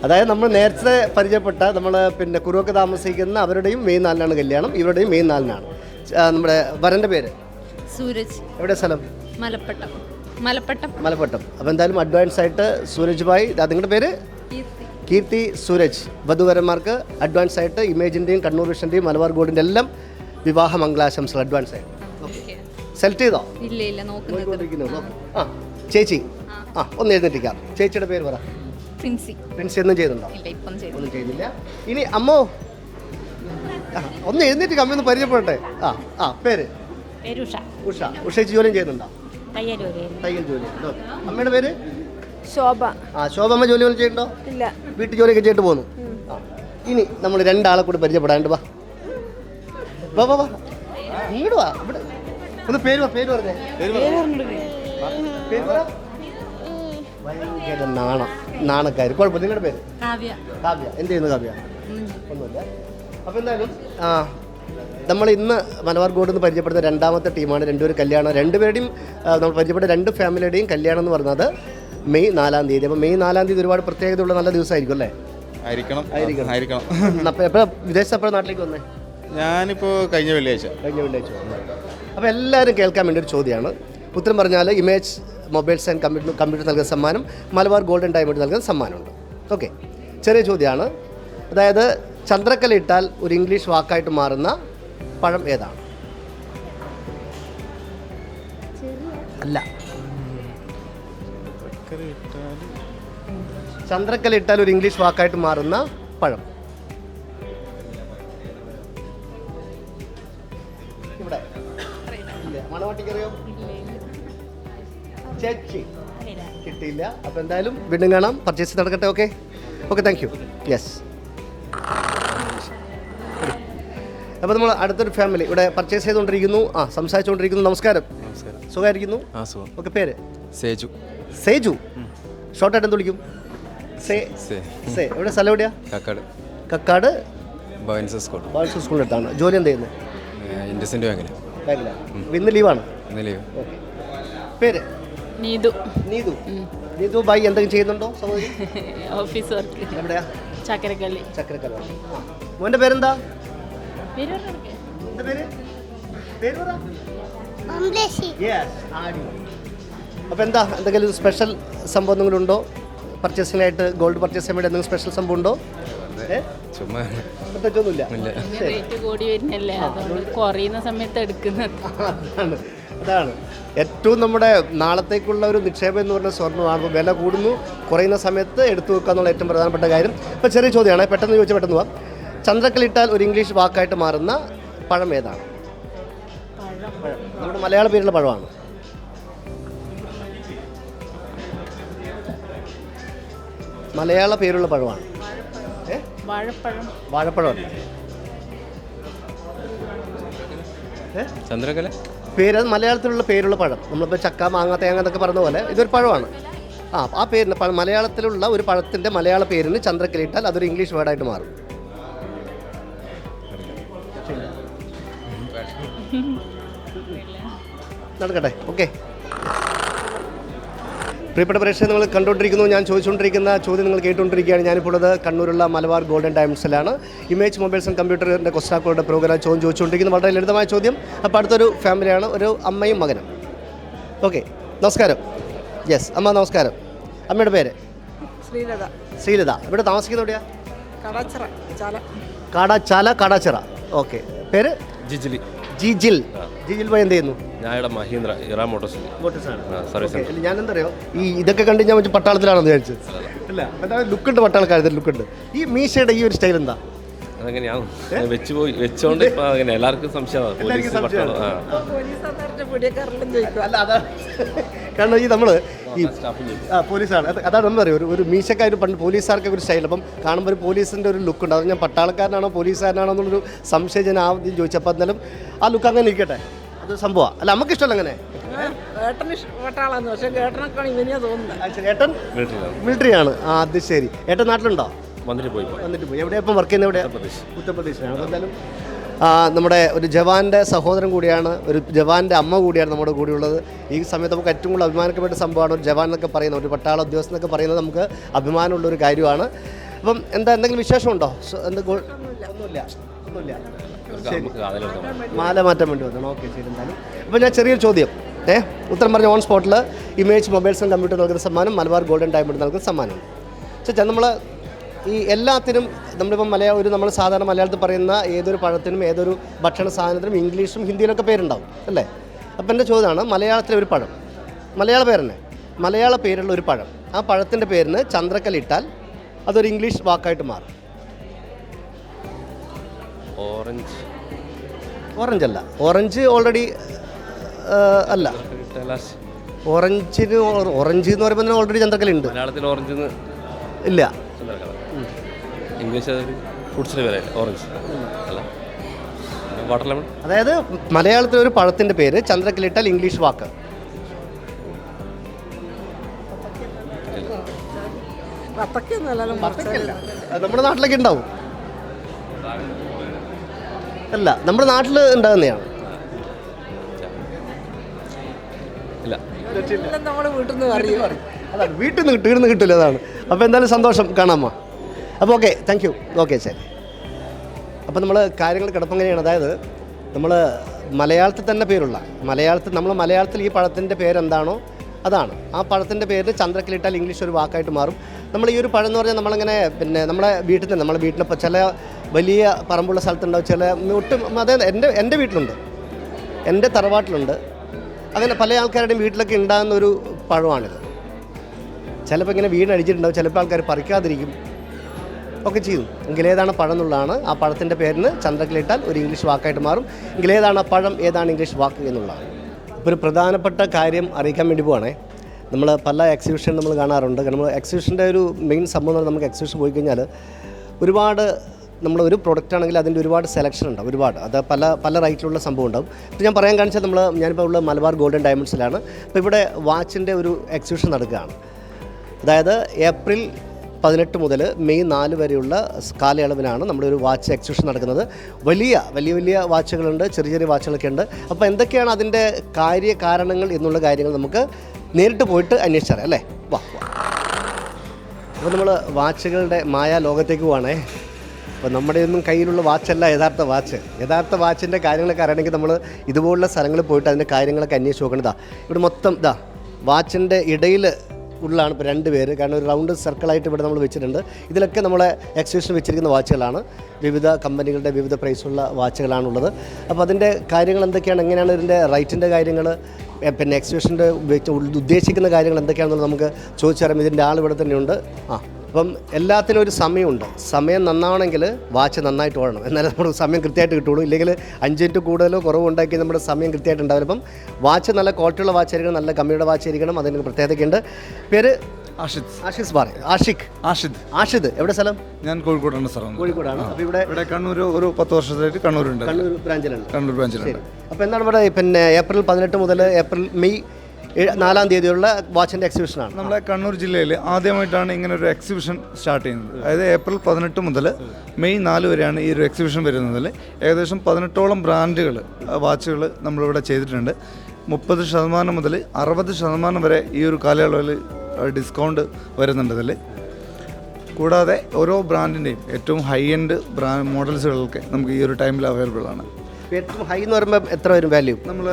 അതായത് നമ്മൾ നേരത്തെ പരിചയപ്പെട്ട നമ്മൾ പിന്നെ കുറുവൊക്കെ താമസിക്കുന്ന അവരുടെയും മെയ് നാലിനാണ് കല്യാണം ഇവരുടെയും മെയ് നാലിനാണ്. നമ്മുടെ വരന്റെ പേര്? സൂരജ്. എവിടെ സ്ഥലം? മലപ്പട്ടം. മലപ്പട്ടം. മലപ്പട്ടം. അപ്പോൾ എന്തായാലും അഡ്വാൻസ് ആയിട്ട് സൂരജ് ഭായ് നിങ്ങളുടെ പേര്? കീർത്തി. സൂരജ്. വധുവരന്മാർക്ക് അഡ്വാൻസ് ആയിട്ട് ഇമേജിന്റെയും കണ്ണൂർ വിഷന്റെയും മലബാർ ഗോൾഡിന്റെ എല്ലാം വിവാഹ മംഗളാശംസകൾ അഡ്വാൻസ് ആയിട്ട്. സെലക്ട് ചെയ്തോ? ഇല്ല ഇല്ല നോക്കുന്നു ആ ചേച്ചി. ആ ഒന്ന് എഴുന്നേറ്റിക്കാം. ചേച്ചിയുടെ പേര് പറ. പ്രിൻസി പ്രിൻസ് ഒന്നും ചെയ്യുന്നുണ്ടോ ഇല്ല ഇപ്പം ചെയ്തു ഒന്നും ചെയ്യുന്നില്ല ഇനി അമ്മോ? ആ, ഒന്ന് എഴുന്നേറ്റ് കമ്മി ഒന്ന് പരിചയപ്പെടട്ടെ. ആ ആ പേര്? പെരുഷ ഉഷ. ഉഷ. ചേച്ചി ജോലിയും ചെയ്യുന്നുണ്ടോ? തയ്യലൂര് തയ്യൽ ജോലി? അമ്മയുടെ പേര്? ശോഭ. ആ ശോഭമ്മ ജോലി ഒന്നും ചെയ്യണ്ടോ ഇല്ല. വീട്ടു ജോലിയൊക്കെ ചെയ്തിട്ട് പോന്നു. ആ ഇനി നമ്മൾ രണ്ടാളെ കൂടി പരിചയപ്പെടാണ്ട് വാ. വാ വാ വാ. ഇങ്ങോട്ട് വാ ഇവിടെ ഒന്ന് പേര് വാ പേര് പറഞ്ഞേ. പേര് പറ. ഭയങ്കര നാണം. നാണക്കാര്. കുഴപ്പമില്ല നിങ്ങളുടെ പേര്? കാവ്യ. കാവ്യ. എന്ത് ചെയ്യുന്നു കാവ്യ? ഒന്നുമില്ല. അപ്പോൾ എന്തായാലും ആ നമ്മൾ ഇന്ന് മലബാർ ഗോഡ് എന്ന് പരിചയപ്പെടുന്ന രണ്ടാമത്തെ ടീമാണ് രണ്ടുപേരും കല്യാണം. രണ്ടുപേരുടെയും നമ്മൾ പരിചയപ്പെട്ട രണ്ട് ഫാമിലിയുടെയും കല്യാണം എന്ന് പറയുന്നത് മെയ് നാലാം തീയതി. അപ്പോൾ മെയ് നാലാം തീയതി ഒരുപാട് പ്രത്യേകതയുള്ള നല്ല ദിവസമായിരിക്കും അല്ലേ? ആയിരിക്കണം. ആയിരിക്കണം. ആയിരിക്കണം. അപ്പോൾ എപ്പോഴാണ് വിദേശത്ത് എപ്പോഴാണ് നാട്ടിലേക്ക് വന്നേ? ഞാനിപ്പോൾ കഴിഞ്ഞ വെള്ളിയാഴ്ച. കഴിഞ്ഞ വെള്ളിയാഴ്ച അപ്പോൾ എല്ലാവരും കേൾക്കാൻ വേണ്ടി ഒരു ചോദ്യമാണ്. ഉത്തരം പറഞ്ഞാൽ image mobiles and computer computer നൽകുന്ന സമ്മാനം മലബാർ ഗോൾഡൻ ഡയമണ്ട് നൽകുന്ന സമ്മാനമുണ്ട്. ഓക്കെ. ചെറിയ ചോദ്യമാണ്. അതായത് ചന്ദ്രക്കല ഇട്ടാൽ ഒരു ഇംഗ്ലീഷ് വാക്കായിട്ട് മാറുന്ന പഴം ഏതാണ്? അല്ല. ചന്ദ്രക്കല ഇട്ടാൽ ഒരു ഇംഗ്ലീഷ് വാക്കായിട്ട് മാറുന്ന പഴം. മണവാട്ടിക്കറിയോ? ചേച്ചി. കിട്ടിയില്ല. അപ്പോൾ എന്തായാലും വീണ്ടും കാണാം. പർച്ചേസ് നടക്കട്ടെ okay okay thank you yes അപ്പോൾ നമ്മൾ അടുത്തൊരു ഫാമിലി ഇവിടെ പർച്ചേസ് ചെയ്തുകൊണ്ടിരിക്കുന്നു. ആ സംസാരിച്ചുകൊണ്ടിരിക്കുന്നു. നമസ്കാരം. നമസ്കാരം. സുഖമായിരിക്കുന്നു? ഓക്കെ പേര്? സേജു. സേജു? ഷോർട്ടായിട്ട് എന്ത് വിളിക്കും? സേ സേ. എവിടെ? സ്ഥലം എവിടെയാ? കക്കാട്. കക്കാട്? സ്കൂൾ. ബോയ്സ് സ്കൂളിന്റെ അടുത്താണ്. ജോലി എന്ത് ചെയ്യുന്നത് ഇൻഡസിന്റെ ബാങ്കിൽ ബാങ്കിലാണ് ഇന്ന് ലീവാണ്? ഇന്ന് ലീവ്. ഓക്കെ പേര്? നീതു. നീതു? നീതു ബൈ എന്തെങ്കിലും ചെയ്യുന്നുണ്ടോ ഓഫീസ് വർക്ക്. എവിടെയാ? ചക്കരക്കള്ളി. ചക്രക്കല മോന്റെ പേരെന്താ? പേര്? എന്താ പേര് പേര് പറ അപ്പോൾ എന്താ എന്തെങ്കിലും സ്പെഷ്യൽ സംഭവം എന്തെങ്കിലും ഉണ്ടോ? പർച്ചേസിനായിട്ട് ഗോൾഡ് പർച്ചേസ് ചെയ്യാൻ വേണ്ടി എന്തെങ്കിലും സ്പെഷ്യൽ സംഭവം ഉണ്ടോ? പ്രത്യേകിച്ചൊന്നുമില്ല ഇല്ല. റേറ്റ് കൂടി വരുന്നല്ലേ? അതുകൊണ്ട് കുറയുന്ന സമയത്ത് എടുക്കുന്നത്. അതാണ്. ഏറ്റവും നമ്മുടെ നാളത്തേക്കുള്ള ഒരു നിക്ഷേപം എന്ന് പറഞ്ഞ സ്വർണമാണ് വില കൂടുന്നു. കുറയുന്ന സമയത്ത് എടുത്തു വെക്കുക എന്നുള്ള ഏറ്റവും പ്രധാനപ്പെട്ട കാര്യം. ഇപ്പോൾ ചെറിയ ചോദ്യമാണ്. പെട്ടെന്ന് ചോദിച്ചാൽ പെട്ടെന്ന് പോവാം. ചന്ദ്രക്കലിട്ടാൽ ഒരു ഇംഗ്ലീഷ് വാക്കായിട്ട് മാറുന്ന പഴം ഏതാണ്? പഴം നമ്മുടെ മലയാള പേരുള്ള പഴമാണ്. മലയാള പേരുള്ള പഴമാണ്. വാഴപ്പഴം. വാഴപ്പഴം ചന്ദ്രകല? പേര് അത് മലയാളത്തിലുള്ള പേരുള്ള പഴം. നമ്മളിപ്പോൾ ചക്ക മാങ്ങ തേങ്ങ എന്നൊക്കെ പറഞ്ഞ പോലെ ഇതൊരു പഴമാണ്. ആ ആ പേരിന് മലയാളത്തിലുള്ള ഒരു പഴത്തിന്റെ മലയാള പേരിന് ചന്ദ്രക്കലിട്ടാൽ അതൊരു ഇംഗ്ലീഷ് വേർഡായിട്ട് മാറും. നടക്കട്ടെ. ഓക്കെ പ്രിയപ്പെട്ട പ്രേക്ഷകർ നിങ്ങൾ കണ്ടുകൊണ്ടിരിക്കുന്നു ഞാൻ ചോദിച്ചുകൊണ്ടിരിക്കുന്ന ചോദ്യം നിങ്ങൾ കേട്ടുകൊണ്ടിരിക്കുകയാണ്. ഞാനിപ്പോൾ ഉള്ളത് കണ്ണൂരുള്ള മലബാർ ഗോൾഡൻ ഡയമണ്ട്സിലാണ്. ഇമേജ് മൊബൈൽസ് ആൻഡ് കമ്പ്യൂട്ടറിന്റെ കൊസ്റ്റാക്കളുടെ പ്രോഗ്രാം ചോദ്യം ചോദിച്ചുകൊണ്ടിരിക്കുന്നത് വളരെ ലളിതമായ ചോദ്യം. അപ്പോൾ അടുത്തൊരു ഫാമിലിയാണ് ഒരു അമ്മയും മകനും. ഓക്കെ നമസ്കാരം. യെസ് അമ്മ നമസ്കാരം. അമ്മയുടെ പേര്? ശ്രീലത. ശ്രീലത. ഇവിടെ താമസിക്കുന്നത് എവിടെയാണ് കാടാച്ചിറ ചാല. കാടാച്ചാല കാടാച്ചിറ. ഓക്കെ. പേര്? ജിജിലി. ജിജിൽ. ജിജിൽ ഭായി എന്ത് ചെയ്യുന്നു? ഞാൻ ഇവിടെ മഹീന്ദ്ര ഇറാ മോട്ടോഴ്സിൽ ആ, സർവീസ് ഞാൻ എന്തറിയോ ഈ ഇതൊക്കെ കണ്ട് ഞാൻ വെച്ച് പട്ടാളത്തിലാണെന്ന് വിചാരിച്ചത് അല്ല ഉണ്ട് ലുക്കുണ്ട് പട്ടാളക്കാരത്തിൽ ലുക്കുണ്ട്. ഈ മീശയുടെ ഈ ഒരു സ്റ്റൈൽ എന്താ? അതെങ്ങനെയാണ് വെച്ച് പോയി വെച്ചോണ്ട് ഇപ്പൊ അങ്ങനെ എല്ലാവർക്കും സംശയമാണ്. പോലീസ് പട്ടാളം കാരണം ഈ നമ്മൾ ഈ ആ പോലീസാണ്. അത് അതാണ് ഒന്നും അറിയാം. ഒരു മീശക്കാർ പണ്ട് പോലീസുകാർക്ക് ഒരു സ്റ്റൈൽ. അപ്പം കാണുമ്പോൾ ഒരു പോലീസിന്റെ ഒരു ലുക്ക് ഉണ്ട്. അത് ഞാൻ പട്ടാളക്കാരനാണോ പോലീസുകാരനാണോ എന്നുള്ളൊരു സംശയം ഞാൻ ആദ്യം ചോദിച്ചപ്പോൾ എന്നാലും ആ ലുക്ക് അങ്ങനെ ഇരിക്കട്ടെ. അത് സംഭവമാണ് അല്ല നമുക്ക് ഇഷ്ടമല്ല അങ്ങനെ മിലിറ്ററിയാണ് ഏട്ടൻ മിലിറ്ററി ആണ്. ആ അത് ശരി. ഏട്ടൻ നാട്ടിലുണ്ടോ? വന്നിട്ട് പോയി. വന്നിട്ട് പോയി. എവിടെയാണ് ഇപ്പം വർക്ക് ചെയ്യുന്നത് എവിടെയാണ് ഉത്തർപ്രദേശ്. ഉത്തർപ്രദേശിലാണ് അപ്പോൾ എന്തായാലും നമ്മുടെ ഒരു ജവാന്റെ സഹോദരൻ കൂടിയാണ് ഒരു ജവാന്റെ അമ്മ കൂടിയാണ് നമ്മുടെ കൂടെയുള്ളത്. ഈ സമയത്ത് നമുക്ക് ഏറ്റവും കൂടുതൽ അഭിമാനിക്കപ്പെട്ട സംഭവമാണ് ഒരു ജവാൻ എന്നൊക്കെ പറയുന്നത്. ഒരു പട്ടാള ഉദ്യോഗസ്ഥൻ എന്നൊക്കെ പറയുന്നത് നമുക്ക് അഭിമാനമുള്ള ഒരു കാര്യമാണ്. അപ്പം എന്താ എന്തെങ്കിലും വിശേഷമുണ്ടോ? മാല മാറ്റാൻ വേണ്ടി വന്നു ഓക്കെ ശരി എന്തായാലും. അപ്പോൾ ഞാൻ ചെറിയൊരു ചോദ്യം. ഏ ഉത്തരം പറഞ്ഞ ഓൺ സ്പോട്ടിൽ ഇമേജ് മൊബൈൽസ് ആൻഡ് കമ്പ്യൂട്ടർ നൽകുന്ന സമ്മാനം മലബാർ ഗോൾഡൻ ഡയമണ്ട് നൽകുന്ന സമ്മാനം. ചേച്ചാ നമ്മൾ ഈ എല്ലാത്തിനും നമ്മളിപ്പം മലയാളം ഒരു നമ്മൾ സാധാരണ മലയാളത്തിൽ പറയുന്ന ഏതൊരു പഴത്തിനും ഏതൊരു ഭക്ഷണ സാധനത്തിനും ഇംഗ്ലീഷും ഹിന്ദിയിലൊക്കെ പേരുണ്ടാവും അല്ലേ? അപ്പം എന്റെ ചോദ്യമാണ് മലയാളത്തിലെ ഒരു പഴം. മലയാള പേര് തന്നെ. മലയാള പേരുള്ള ഒരു പഴം. ആ പഴത്തിന്റെ പേരിന് ചന്ദ്രക്കല്ലിട്ടാൽ അതൊരു ഇംഗ്ലീഷ് വാക്കായിട്ട് മാറും. ഓറഞ്ച്. ഓറഞ്ച് അല്ല. ഓറഞ്ച് ഓൾറെഡി അല്ല. ഓറഞ്ചിന് ഓറഞ്ച് എന്ന് പറയുമ്പോൾ ഓൾറെഡി ചന്ദ്രക്കല്ലുണ്ട് മലയാളത്തിൽ ഓറഞ്ച് ഇല്ല. ഇംഗ്ലീഷ് അതൊരു ഫ്രൂട്ട്സിന്റെ പേരല്ലേ ഓറഞ്ച് അല്ല. വാട്ടർ ലെമൺ അതായത് മലയാളത്തിലെ ഒരു പഴത്തിന്റെ പേര് ചന്ദ്രക്കിലിട്ടാൽ ഇംഗ്ലീഷ് വാക്ക്. നമ്മുടെ നാട്ടിലൊക്കെ ഉണ്ടാവും. അല്ല നമ്മുടെ നാട്ടിൽ ഉണ്ടാകുന്നതാണ്. ഇല്ല. വീട്ടിൽ നിന്ന് വീട്ടിൽ കിട്ടും കിട്ടില്ല അതാണ്. അപ്പോൾ എന്തായാലും സന്തോഷം. കാണാമ്മ അപ്പോൾ ഓക്കെ താങ്ക് യു ഓക്കെ ശരി. അപ്പോൾ നമ്മൾ കാര്യങ്ങൾ കിടപ്പങ്ങനെയാണ് അതായത് നമ്മൾ മലയാളത്തിൽ തന്നെ പേരുള്ള മലയാളത്തിൽ നമ്മൾ മലയാളത്തിൽ ഈ പഴത്തിന്റെ പേരെന്താണോ അതാണ്. ആ പഴത്തിന്റെ പേര് ചന്ദ്രക്കിലിട്ടാൽ ഇംഗ്ലീഷ് ഒരു വാക്കായിട്ട് മാറും. നമ്മൾ ഈ ഒരു പഴം എന്ന് പറഞ്ഞാൽ നമ്മളിങ്ങനെ പിന്നെ നമ്മളെ വീട്ടിൽ തന്നെ നമ്മളെ വീട്ടിലിപ്പോൾ ചില വലിയ പറമ്പുള്ള സ്ഥലത്തുണ്ടാവും ചില ഒട്ടും അതെ എന്റെ എന്റെ വീട്ടിലുണ്ട്. എന്റെ തറവാട്ടിലുണ്ട്. അങ്ങനെ പല ആൾക്കാരുടെയും വീട്ടിലൊക്കെ ഉണ്ടാകുന്ന ഒരു പഴമാണിത്. ചിലപ്പോൾ ഇങ്ങനെ വീണടിച്ചിട്ടുണ്ടാവും ചിലപ്പോൾ ആൾക്കാർ പറിക്കാതിരിക്കും. ഒക്കെ ചെയ്തു. എങ്കിലേതാണ് പഴം എന്നുള്ളതാണ്. ആ പഴത്തിന്റെ പേരിന് ചന്ദ്രക്കിലിട്ടാൽ ഒരു ഇംഗ്ലീഷ് വാക്കായിട്ട് മാറും. എങ്കിലേതാണ് ആ പഴം ഏതാണ് ഇംഗ്ലീഷ് വാക്ക് എന്നുള്ളതാണ്. ഇപ്പോൾ ഒരു പ്രധാനപ്പെട്ട കാര്യം അറിയിക്കാൻ വേണ്ടി പോവാണേ. നമ്മൾ പല എക്സിബിഷൻ നമ്മൾ കാണാറുണ്ട്. നമ്മൾ എക്സിബിഷന്റെ ഒരു മെയിൻ സംഭവം നമുക്ക് എക്സിബിഷൻ പോയി കഴിഞ്ഞാൽ ഒരുപാട് നമ്മൾ ഒരു പ്രൊഡക്റ്റ് ആണെങ്കിൽ അതിന്റെ ഒരുപാട് സെലക്ഷൻ ഉണ്ടാവും. ഒരുപാട്. അത് പല പല റൈറ്റിലുള്ള സംഭവം ഉണ്ടാവും. ഇപ്പോൾ ഞാൻ പറയാൻ കാണിച്ചാൽ നമ്മൾ ഞാനിപ്പോൾ ഉള്ള മലബാർ ഗോൾഡൻ ഡയമണ്ട്സിലാണ്. അപ്പോൾ ഇവിടെ വാച്ചിന്റെ ഒരു എക്സിബിഷൻ നടക്കുകയാണ്. അതായത് ഏപ്രിൽ പതിനെട്ട് മുതൽ മെയ് നാല് വരെയുള്ള കാലയളവിലാണ് നമ്മുടെ ഒരു വാച്ച് എക്സിബിഷൻ നടക്കുന്നത്. വലിയ വലിയ വലിയ വാച്ചുകളുണ്ട് ചെറിയ ചെറിയ വാച്ചുകളൊക്കെ ഉണ്ട്. അപ്പോൾ എന്തൊക്കെയാണ് അതിന്റെ കാര്യ കാരണങ്ങൾ എന്നുള്ള കാര്യങ്ങൾ നമുക്ക് നേരിട്ട് പോയിട്ട് അന്വേഷിച്ചറിയാം അല്ലേ? വാ. അപ്പോൾ നമ്മൾ വാച്ചുകളുടെ മായ ലോകത്തേക്ക് പോവാണേ. അപ്പോൾ നമ്മുടെ ഒന്നും കയ്യിലുള്ള വാച്ചല്ല യഥാർത്ഥ വാച്ച്. യഥാർത്ഥ വാച്ചിന്റെ കാര്യങ്ങളൊക്കെ അറിയണമെങ്കിൽ നമ്മൾ ഇതുപോലുള്ള സ്ഥലങ്ങളിൽ പോയിട്ട് അതിന്റെ കാര്യങ്ങളൊക്കെ അന്വേഷിച്ച് നോക്കണതാ ഇവിടെ മൊത്തം ഇതാ വാച്ചിന്റെ ഇടയിൽ ഉള്ളാണ് ഇപ്പോൾ രണ്ട് പേര്. കാരണം ഒരു റൗണ്ട് സർക്കിളായിട്ട് ഇവിടെ നമ്മൾ വെച്ചിട്ടുണ്ട്. ഇതിലൊക്കെ നമ്മളെ എക്സിബിഷൻ വെച്ചിരിക്കുന്ന വാച്ചുകളാണ്. വിവിധ കമ്പനികളുടെ വിവിധ പ്രൈസുള്ള വാച്ചുകളാണുള്ളത്. അപ്പോൾ അതിന്റെ കാര്യങ്ങൾ എന്തൊക്കെയാണ്? എങ്ങനെയാണ് ഇതിന്റെ റൈറ്റിന്റെ കാര്യങ്ങൾ പിന്നെ എക്സിബിഷന്റെ ഉദ്ദേശിക്കുന്ന കാര്യങ്ങൾ എന്തൊക്കെയാണെന്നുള്ളത് നമുക്ക് ചോദിച്ചറിയാം ഇതിന്റെ ആൾ ഇവിടെ തന്നെയുണ്ട്. ആ. അപ്പം എല്ലാത്തിനും ഒരു സമയമുണ്ട്. സമയം നന്നാവണമെങ്കിൽ വാച്ച് നന്നായിട്ട് ഓടണം. എന്നാലേ നമ്മൾ സമയം കൃത്യമായിട്ട് കിട്ടുള്ളൂ ഇല്ലെങ്കിൽ അഞ്ച് മിനിറ്റ് കൂടുതലോ കുറവ് ഉണ്ടാക്കി നമ്മുടെ സമയം കൃത്യമായിട്ട് ഉണ്ടാവില്ല. അപ്പം വാച്ച് നല്ല ക്വാളിറ്റിയുള്ള വാച്ച് ആയിരിക്കണം. നല്ല കമ്പനിയുടെ വാച്ച് ആയിരിക്കണം. അതിന് പ്രത്യേകതയ്ക്കുണ്ട് പേര്? ആഷിദ്. ആഷിസ് ബാറെ ആഷിക് ആഷിദ്. ആഷിദ്. എവിടെ സ്ഥലം? ഞാൻ കോഴിക്കോടാണ് സ്ഥലം കോഴിക്കോടാണ്. അപ്പോൾ ഇവിടെ ഇവിടെ കണ്ണൂർ ഒരു പത്ത് വർഷത്തായിട്ട് കണ്ണൂരുണ്ട്. കണ്ണൂർ ബ്രാഞ്ചിലുണ്ട്. കണ്ണൂർ ബ്രാഞ്ചിലുണ്ട്. അപ്പോൾ എന്താണ് ഇവിടെ പിന്നെ ഏപ്രിൽ പതിനെട്ട് മുതൽ ഏപ്രിൽ മെയ് നാലാം തീയതിയുള്ള വാച്ചിന്റെ എക്സിബിഷനാണ്. നമ്മുടെ കണ്ണൂർ ജില്ലയിൽ ആദ്യമായിട്ടാണ് ഇങ്ങനെ ഒരു എക്സിബിഷൻ സ്റ്റാർട്ട് ചെയ്യുന്നത്. അതായത് ഏപ്രിൽ പതിനെട്ട് മുതൽ മെയ് നാല് വരെയാണ് ഈ ഒരു എക്സിബിഷൻ വരുന്നതിൽ. ഏകദേശം പതിനെട്ടോളം ബ്രാൻഡുകൾ വാച്ചുകൾ നമ്മളിവിടെ ചെയ്തിട്ടുണ്ട്. മുപ്പത് ശതമാനം മുതൽ അറുപത് ശതമാനം വരെ ഈ ഒരു കാലയളവിൽ ഡിസ്കൗണ്ട് വരുന്നുണ്ട് ഇതിൽ. കൂടാതെ ഓരോ ബ്രാൻഡിന്റെയും ഏറ്റവും ഹൈ എൻഡ് ബ്രാൻഡ് മോഡൽസുകളൊക്കെ നമുക്ക് ഈ ഒരു ടൈമിൽ അവൈലബിൾ ആണ്. ഏറ്റവും ഹൈ എന്ന് പറയുമ്പോൾ എത്ര വരും വാല്യൂ നമ്മൾ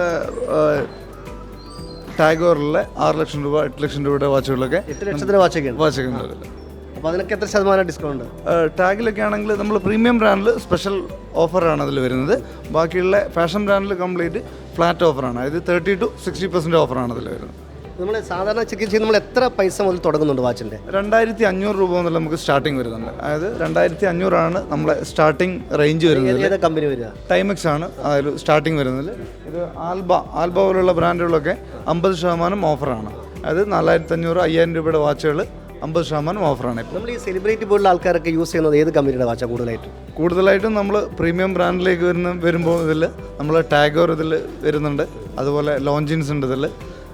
ടാഗോറിലെ ആറ് ലക്ഷം രൂപ എട്ട് ലക്ഷം രൂപയുടെ വാച്ചുകളൊക്കെ എട്ട് ലക്ഷത്തിന് വാച്ചൊക്കെ ഉണ്ട് വാച്ചൊക്കെ ഉണ്ട് അപ്പോൾ അതിനൊക്കെ എത്ര ശതമാനം ഡിസ്കൗണ്ട്? ടാഗിലൊക്കെ ആണെങ്കിൽ നമ്മൾ പ്രീമിയം ബ്രാൻഡിൽ സ്പെഷ്യൽ ഓഫറാണ് അതിൽ വരുന്നത്. ബാക്കിയുള്ള ഫാഷൻ ബ്രാൻഡിൽ കംപ്ലീറ്റ് ഫ്ലാറ്റ് ഓഫറാണ്. അതായത് തേർട്ടി ടു സിക്സ്റ്റി പെർസെന്റ് ഓഫറാണ് അതിൽ വരുന്നത്. നമ്മൾ സാധാരണ ചെക്ക് ചെയ്ത് നമ്മൾ എത്ര പൈസ മുതൽ തുടങ്ങുന്നുണ്ട് വാച്ചിന്റെ രണ്ടായിരത്തി അഞ്ഞൂറ് രൂപ മുതൽ നമുക്ക് സ്റ്റാർട്ടിംഗ് വരുന്നുണ്ട്. അതായത് രണ്ടായിരത്തി അഞ്ഞൂറാണ് നമ്മളെ സ്റ്റാർട്ടിംഗ് റേഞ്ച് വരുന്നത്. ഏത് കമ്പനി വരിക? ടൈമെക്സ് ആണ് അതായത് സ്റ്റാർട്ടിംഗ് വരുന്നത്. ഇത് ആൽബ ആൽബ പോലുള്ള ബ്രാൻഡുകളൊക്കെ അമ്പത് ശതമാനം ഓഫറാണ്. അതായത് നാലായിരത്തി അഞ്ഞൂറ് അയ്യായിരം രൂപയുടെ വാച്ചുകൾ അമ്പത് ശതമാനം ഓഫറാണ് നമ്മൾ ഈ സെലിബ്രിറ്റി പോലുള്ള ആൾക്കാരൊക്കെ യൂസ് ചെയ്യുന്നത് ഏത് കമ്പനിയുടെ വാച്ചാ കൂടുതലായിട്ടും? കൂടുതലായിട്ടും നമ്മൾ പ്രീമിയം ബ്രാൻഡിലേക്ക് വരുന്ന വരുമ്പോൾ ഇതിൽ നമ്മൾ ടാഗോർ ഇതിൽ വരുന്നുണ്ട്. അതുപോലെ ലോഞ്ചിൻസ് ഉണ്ട് ഇതിൽ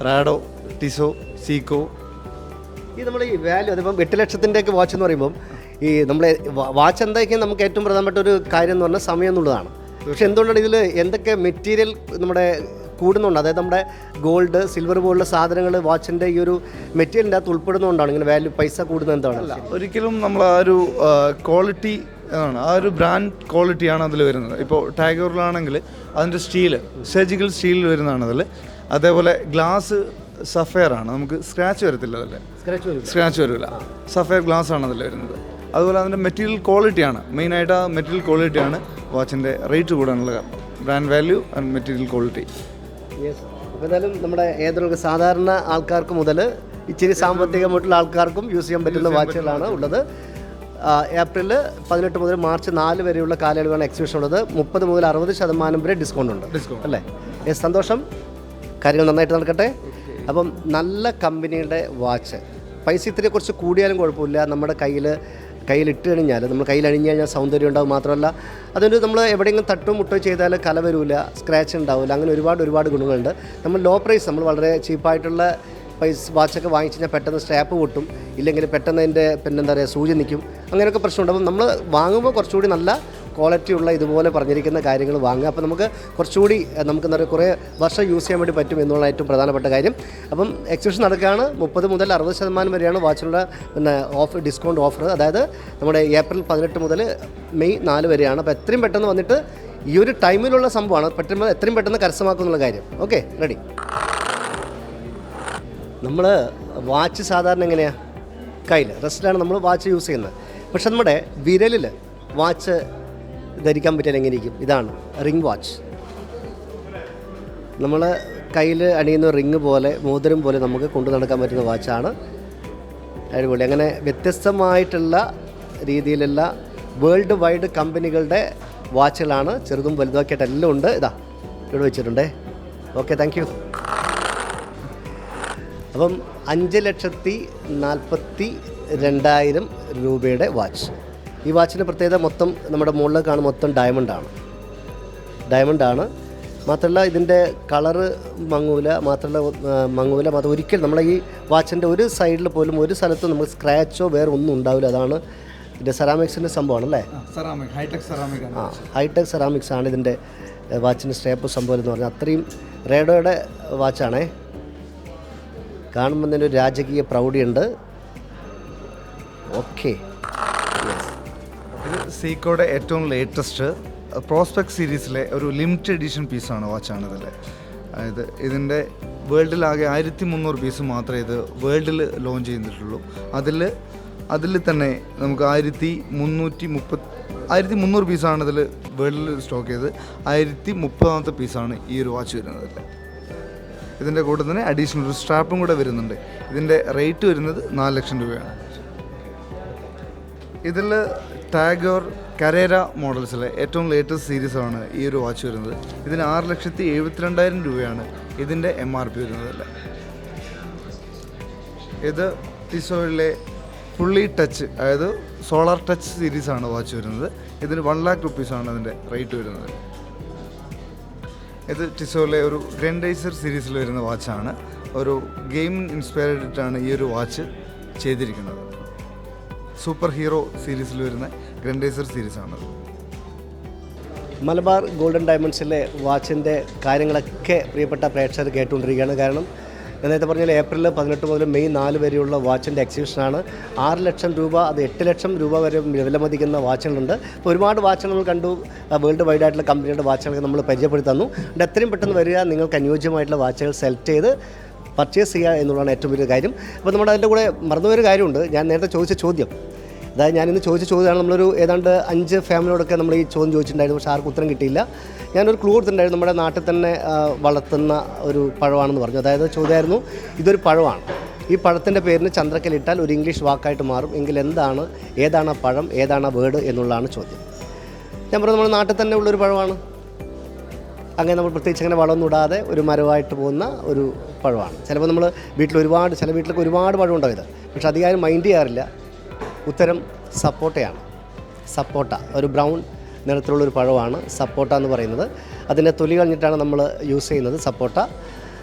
റാഡോ ടിസോ സീക്കോ ഈ നമ്മൾ ഈ വാല്യൂ അതിപ്പം എട്ട് ലക്ഷത്തിന്റെ ഒക്കെ വാച്ച് എന്ന് പറയുമ്പം ഈ നമ്മളെ വാച്ച് എന്തായിരിക്കും നമുക്ക് ഏറ്റവും പ്രധാനപ്പെട്ട ഒരു കാര്യം എന്ന് പറഞ്ഞാൽ സമയം എന്നുള്ളതാണ്. പക്ഷെ എന്തുകൊണ്ടാണ് ഇതിൽ എന്തൊക്കെ മെറ്റീരിയൽ നമ്മുടെ കൂടുന്നുണ്ട്? അതായത് നമ്മുടെ ഗോൾഡ് സിൽവർ പോലുള്ള സാധനങ്ങൾ വാച്ചിന്റെ ഈ ഒരു മെറ്റീരിയലിന്റെ അകത്ത് ഉൾപ്പെടുന്നതുകൊണ്ടാണ് ഇങ്ങനെ വാല്യൂ പൈസ കൂടുന്നത് എന്താണ്? ഒരിക്കലും നമ്മൾ ആ ഒരു ക്വാളിറ്റി ആണ് ആ ഒരു ബ്രാൻഡ് ക്വാളിറ്റിയാണ് അതിൽ വരുന്നത്. ഇപ്പോൾ ടാഗോറിലാണെങ്കിൽ അതിന്റെ സ്റ്റീൽ സർജിക്കൽ സ്റ്റീൽ വരുന്നതാണ് അതിൽ അതേപോലെ ഗ്ലാസ് സഫയർ ആണ്. നമുക്ക് സ്ക്രാച്ച് വരത്തില്ല അതല്ലേ സ്ക്രാച്ച് വരില്ല സഫയർ ഗ്ലാസ് ആണ് അതിൽ വരുന്നത്. അതുപോലെ അതിന്റെ മെറ്റീരിയൽ ക്വാളിറ്റിയാണ് മെയിനായിട്ട് ആ മെറ്റീരിയൽ ക്വാളിറ്റിയാണ് വാച്ചിന്റെ റേറ്റ് കൂടാനുള്ള കാരണം brand value and material quality എന്നാലും നമ്മുടെ ഏതൊരു സാധാരണ ആൾക്കാർക്ക് മുതൽ ഇച്ചിരി സാമ്പത്തികമായിട്ടുള്ള ആൾക്കാർക്കും യൂസ് ചെയ്യാൻ പറ്റുന്ന വാച്ചുകളാണ് ഉള്ളത്. ഏപ്രിൽ പതിനെട്ട് മുതൽ മാർച്ച് നാല് വരെയുള്ള കാലയളവാണ് എക്സിബിഷൻ ഉള്ളത്. മുപ്പത് മുതൽ അറുപത് ശതമാനം വരെ ഡിസ്കൗണ്ട് ഉണ്ട്. അല്ലേ? യെസ് സന്തോഷം. കാര്യങ്ങൾ നന്നായിട്ട് നടക്കട്ടെ. അപ്പം നല്ല കമ്പനിയുടെ വാച്ച്. പൈസ ഇത്തിരി കുറച്ച് കൂടിയാലും കുഴപ്പമില്ല. നമ്മുടെ കയ്യിൽ കയ്യിലിട്ട് കഴിഞ്ഞാൽ നമ്മൾ കയ്യിൽ അണിഞ്ഞു കഴിഞ്ഞാൽ സൗന്ദര്യം ഉണ്ടാവും മാത്രമല്ല അതുകൊണ്ട് നമ്മൾ എവിടെയെങ്കിലും തട്ടും മുട്ടോ ചെയ്താൽ കല വരില്ല സ്ക്രാച്ച് ഉണ്ടാവില്ല അങ്ങനെ ഒരുപാട് ഒരുപാട് ഗുണങ്ങളുണ്ട്. നമ്മൾ ലോ പ്രൈസ് നമ്മൾ വളരെ ചീപ്പായിട്ടുള്ള പൈസ വാച്ചൊക്കെ വാങ്ങിച്ചു കഴിഞ്ഞാൽ പെട്ടെന്ന് സ്ട്രാപ്പ് പൊട്ടും. ഇല്ലെങ്കിൽ പെട്ടെന്ന് അതിന്റെ പിന്നെന്താ പറയുക സൂചി നിൽക്കും. അങ്ങനെയൊക്കെ പ്രശ്നമുണ്ട്. അപ്പം നമ്മൾ വാങ്ങുമ്പോൾ കുറച്ചുകൂടി നല്ല ക്വാളിറ്റി ഉള്ള ഇതുപോലെ പറഞ്ഞിരിക്കുന്ന കാര്യങ്ങൾ വാങ്ങുക. അപ്പോൾ നമുക്ക് കുറച്ചുകൂടി നമുക്ക് എന്താ കുറേ വർഷം യൂസ് ചെയ്യാൻ വേണ്ടി പറ്റും എന്നുള്ള ഏറ്റവും പ്രധാനപ്പെട്ട കാര്യം. അപ്പം എക്സിബിഷൻ നടക്കുകയാണ്. മുപ്പത് മുതൽ അറുപത് ശതമാനം വരെയാണ് വാച്ചിലുള്ള പിന്നെ ഓഫർ ഡിസ്കൗണ്ട് ഓഫർ അതായത് നമ്മുടെ ഏപ്രിൽ പതിനെട്ട് മുതൽ മെയ് നാല് വരെയാണ്. അപ്പോൾ എത്രയും പെട്ടെന്ന് വന്നിട്ട് ഈ ഒരു ടൈമിലുള്ള സംഭവമാണ്. പെട്ടെന്ന് എത്രയും പെട്ടെന്ന് കരസ്ഥമാക്കുന്നുള്ള കാര്യം. ഓക്കെ റെഡി നമ്മൾ വാച്ച് സാധാരണ എങ്ങനെയാണ് കയ്യിൽ റെസ്റ്റിലാണ് നമ്മൾ വാച്ച് യൂസ് ചെയ്യുന്നത്. പക്ഷെ നമ്മുടെ വിരലിൽ വാച്ച് ധരിക്കാൻ പറ്റിയാൽ എങ്ങനെ ഇരിക്കും? ഇതാണ് റിംഗ് വാച്ച്. നമ്മൾ കയ്യിൽ അണിയുന്ന റിങ് പോലെ മോതിരം പോലെ നമുക്ക് കൊണ്ടു നടക്കാൻ പറ്റുന്ന വാച്ചാണ് അടിപൊളി. അങ്ങനെ വ്യത്യസ്തമായിട്ടുള്ള രീതിയിലുള്ള വേൾഡ് വൈഡ് കമ്പനികളുടെ വാച്ചുകളാണ് ചെറുതും വലുതൊക്കെ എല്ലാം ഉണ്ട്. ഇതാ ഇവിടെ വെച്ചിട്ടുണ്ടേ. ഓക്കെ താങ്ക് യു അപ്പം അഞ്ച് ലക്ഷത്തി നാൽപ്പത്തി രണ്ടായിരം രൂപയുടെ വാച്ച്. ഈ വാച്ചിന്റെ പ്രത്യേകത മൊത്തം നമ്മുടെ മുകളിൽ കാണുന്ന മൊത്തം ഡയമണ്ടാണ് ഡയമണ്ടാണ് മാത്രമല്ല ഇതിന്റെ കളറ് മങ്ങൂല മാത്രമല്ല മങ്ങൂല മാത്രം ഒരിക്കലും നമ്മളെ ഈ വാച്ചിന്റെ ഒരു സൈഡിൽ പോലും ഒരു സ്ഥലത്തും നമുക്ക് സ്ക്രാച്ചോ വേറെ ഒന്നും ഉണ്ടാവില്ല. അതാണ് ഇതിന്റെ സെറാമിക്സിന്റെ സംഭവമാണ് അല്ലേ? സെറാമിക് ഹൈടെക് സെറാമിക് ആ ഹൈടെക് സെറാമിക്സ് ആണ് ഇതിന്റെ വാച്ചിന്റെ സ്റ്റേപ്പ് സംഭവം എന്ന് പറഞ്ഞാൽ. അത്രയും റേഡോയുടെ വാച്ചാണേ. കാണുമ്പോൾ തന്നെ ഒരു രാജകീയ പ്രൗഢിയുണ്ട്. ഓക്കെ ഇത് സീക്കോയുടെ ഏറ്റവും ലേറ്റസ്റ്റ് പ്രോസ്പെക്ട് സീരീസിലെ ഒരു ലിമിറ്റഡ് എഡിഷൻ പീസാണ് വാച്ചാണ് ഇതിൽ അതായത് ഇതിന്റെ വേൾഡിലാകെ ആയിരത്തി മുന്നൂറ് പീസ് മാത്രമേ ഇത് വേൾഡിൽ ലോഞ്ച് ചെയ്തിട്ടുള്ളൂ. അതിൽ അതിൽ തന്നെ നമുക്ക് ആയിരത്തി മുന്നൂറ്റി മുപ്പത് ആയിരത്തി മുന്നൂറ് പീസാണ് ഇതിൽ വേൾഡിൽ സ്റ്റോക്ക് ചെയ്ത് ആയിരത്തി മുപ്പതാമത്തെ പീസാണ് ഈ ഒരു വാച്ച് വരുന്നത്. ഇതിന്റെ കൂടെ തന്നെ അഡീഷണൽ ഒരു സ്ട്രാപ്പും കൂടെ വരുന്നുണ്ട്. ഇതിന്റെ റേറ്റ് വരുന്നത് നാല് ലക്ഷം രൂപയാണ്. ഇതിൽ ടാഗോർ കരേര മോഡൽസിലെ ഏറ്റവും ലേറ്റസ്റ്റ് സീരീസാണ് ഈ ഒരു വാച്ച് വരുന്നത്. ഇതിന് ആറ് ലക്ഷത്തി എഴുപത്തിരണ്ടായിരം രൂപയാണ് ഇതിന്റെ എം ആർ പി വരുന്നത് ഇത് ടിസോയിലെ ഫുള്ളി ടച്ച് അതായത് സോളാർ ടച്ച് സീരീസാണ് വാച്ച് വരുന്നത്. ഇതിന് വൺ ലാക്ക് റുപ്പീസാണ് അതിന്റെ റേറ്റ് വരുന്നത്. ഇത് ടിസോയിലെ ഒരു ഗ്രൻഡൈസർ സീരീസിൽ വരുന്ന വാച്ചാണ് ഒരു ഗെയിം ഇൻസ്പയർഡായിട്ടാണ് ഈ ഒരു വാച്ച് ചെയ്തിരിക്കുന്നത്. സൂപ്പർ ഹീറോ സീരീസിൽ വരുന്ന ഗ്രൻഡൈസർ സീരീസാണത്. മലബാർ ഗോൾഡൻ ഡയമണ്ട്സിലെ വാച്ചിന്റെ കാര്യങ്ങളൊക്കെ പ്രിയപ്പെട്ട പ്രേക്ഷകർ കേട്ടുകൊണ്ടിരിക്കുകയാണ്. കാരണം ഞാൻ നേരത്തെ പറഞ്ഞാൽ ഏപ്രിൽ പതിനെട്ട് മുതൽ മെയ് നാല് വരെയുള്ള വാച്ചിന്റെ എക്സിബിഷനാണ് ആറ് ലക്ഷം രൂപ അത് എട്ട് ലക്ഷം രൂപ വരെ വിലമതിക്കുന്ന വാച്ചുകളുണ്ട്. അപ്പോൾ ഒരുപാട് വാച്ചുകൾ നമ്മൾ കണ്ടു. വേൾഡ് വൈഡ് ആയിട്ടുള്ള കമ്പനിയുടെ വാച്ചുകളൊക്കെ നമ്മൾ പരിചയപ്പെടുത്തി തന്നു. എത്രയും പെട്ടെന്ന് വരിക നിങ്ങൾക്ക് അനുയോജ്യമായിട്ടുള്ള വാച്ചുകൾ സെലക്ട് ചെയ്ത് പർച്ചേസ് ചെയ്യുക എന്നുള്ളതാണ് ഏറ്റവും വലിയ കാര്യം. അപ്പോൾ നമ്മുടെ അതിന്റെ കൂടെ മറന്നുപോയൊരു കാര്യമുണ്ട്. ഞാൻ നേരത്തെ ചോദിച്ച ചോദ്യം. അതായത് ഞാൻ ഇന്ന് ചോദിച്ച ചോദ്യമാണ് നമ്മളൊരു ഏതാണ്ട് അഞ്ച് ഫാമിലിയോടൊക്കെ നമ്മൾ ഈ ചോദ്യം ചോദിച്ചിട്ടുണ്ടായിരുന്നു. പക്ഷേ ആർക്കും ഉത്തരം കിട്ടിയില്ല. ഞാനൊരു ക്ലൂ കൊടുത്തിട്ടുണ്ടായിരുന്നു. നമ്മുടെ നാട്ടിൽ തന്നെ വളർത്തുന്ന ഒരു പഴമാണെന്ന് പറഞ്ഞു. അതായത് ചോദ്യമായിരുന്നു ഇതൊരു പഴമാണ്. ഈ പഴത്തിന്റെ പേരിന് ചന്ദ്രക്കലിട്ടാൽ ഒരു ഇംഗ്ലീഷ് വാക്കായിട്ട് മാറും. എങ്കിൽ എന്താണ് ഏതാണ് പഴം ഏതാണ് വേർഡ് എന്നുള്ളതാണ് ചോദ്യം. ഞാൻ പറഞ്ഞു നമ്മുടെ നാട്ടിൽ തന്നെ ഉള്ളൊരു പഴമാണ്. അങ്ങനെ നമ്മൾ പ്രത്യേകിച്ച് അങ്ങനെ വളമൊന്നും ഇടാതെ ഒരു മരമായിട്ട് പോകുന്ന ഒരു പഴമാണ്. ചിലപ്പോൾ നമ്മൾ വീട്ടിൽ ഒരുപാട് ചില വീട്ടിലൊക്കെ ഒരുപാട് പഴം ഉണ്ടാവും ഇത്. പക്ഷെ അധികാരം മൈൻഡ് ചെയ്യാറില്ല. ഉത്തരം സപ്പോട്ടയാണ്. സപ്പോട്ട ഒരു ബ്രൗൺ നിറത്തിലുള്ളൊരു പഴമാണ് സപ്പോട്ട എന്ന് പറയുന്നത്. അതിന്റെ തൊലി കളഞ്ഞിട്ടാണ് നമ്മൾ യൂസ് ചെയ്യുന്നത് സപ്പോട്ട.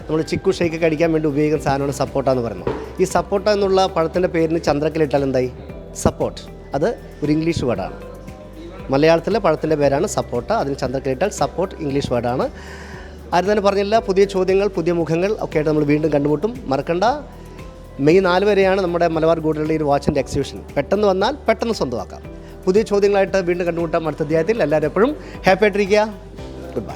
നമ്മൾ ചിക്കു ഷേക്ക് കടിക്കാൻ വേണ്ടി ഉപയോഗിക്കുന്ന സാധനമാണ് സപ്പോട്ട എന്ന് പറയുന്നത്. ഈ സപ്പോട്ട എന്നുള്ള പഴത്തിന്റെ പേരിന് ചന്ദ്രക്കലിട്ടാൽ എന്തായി? സപ്പോർട്ട് അത് ഒരു ഇംഗ്ലീഷ് വേർഡാണ്. മലയാളത്തിലെ പഴത്തിന്റെ പേരാണ് സപ്പോട്ട. അതിന് ചന്ദ്രക്കേട്ടാൽ സപ്പോർട്ട് ഇംഗ്ലീഷ് വേർഡാണ്. ആരും തന്നെ പറഞ്ഞില്ല പുതിയ ചോദ്യങ്ങൾ പുതിയ മുഖങ്ങൾ ഒക്കെ ആയിട്ട് നമ്മൾ വീണ്ടും കണ്ടുമുട്ടും. മറക്കണ്ട. മെയ് നാല് വരെയാണ് നമ്മുടെ മലബാർ ഗോൾഡിന്റെ ഒരു വാച്ചിന്റെ എക്സിബിഷൻ പെട്ടെന്ന് വന്നാൽ പെട്ടെന്ന് സ്വന്തമാക്കാം. പുതിയ ചോദ്യങ്ങളായിട്ട് വീണ്ടും കണ്ടുമുട്ടാം അടുത്ത അധ്യായത്തിൽ. എല്ലാവരും എപ്പോഴും ഹാപ്പി ആയിട്ടിരിക്കുക. Good bye